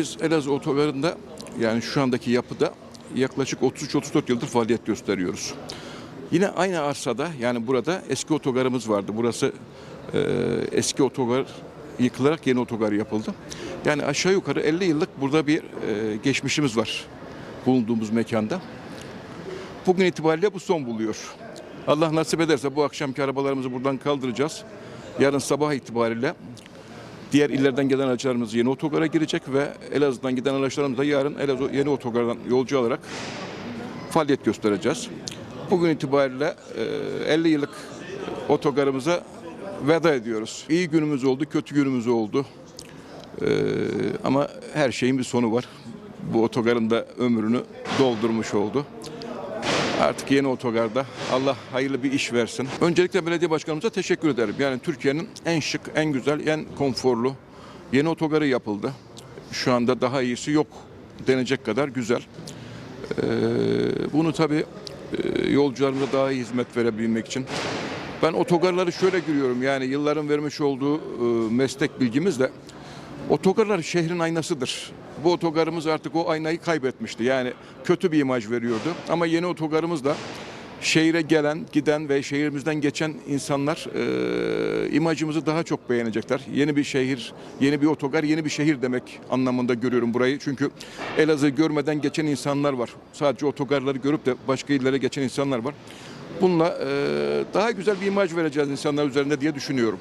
Biz Elazığ otogarında yani şu andaki yapıda yaklaşık 33-34 yıldır faaliyet gösteriyoruz. Yine aynı arsada yani burada eski otogarımız vardı. Burası e, eski otogar yıkılarak yeni otogar yapıldı. Yani aşağı yukarı 50 yıllık burada bir e, geçmişimiz var bulunduğumuz mekanda. Bugün itibariyle bu son buluyor. Allah nasip ederse bu akşamki arabalarımızı buradan kaldıracağız. Yarın sabah itibariyle Diğer illerden gelen araçlarımız yeni otogara girecek ve Elazığ'dan giden araçlarımız da yarın Elazığ yeni otogardan yolcu alarak faaliyet göstereceğiz. Bugün itibariyle e, 50 yıllık otogarımıza veda ediyoruz. İyi günümüz oldu, kötü günümüz oldu. E, ama her şeyin bir sonu var. Bu otogarın da ömrünü doldurmuş oldu. Artık yeni otogarda Allah hayırlı bir iş versin. Öncelikle belediye başkanımıza teşekkür ederim. Yani Türkiye'nin en şık, en güzel, en konforlu yeni otogarı yapıldı. Şu anda daha iyisi yok denecek kadar güzel. Ee, bunu tabii e, yolcularımıza daha iyi hizmet verebilmek için. Ben otogarları şöyle görüyorum yani yılların vermiş olduğu e, meslek bilgimizle Otogarlar şehrin aynasıdır. Bu otogarımız artık o aynayı kaybetmişti. Yani kötü bir imaj veriyordu. Ama yeni otogarımız da şehire gelen, giden ve şehrimizden geçen insanlar e, imajımızı daha çok beğenecekler. Yeni bir şehir, yeni bir otogar, yeni bir şehir demek anlamında görüyorum burayı. Çünkü Elazığ görmeden geçen insanlar var. Sadece otogarları görüp de başka illere geçen insanlar var. Bununla e, daha güzel bir imaj vereceğiz insanlar üzerinde diye düşünüyorum.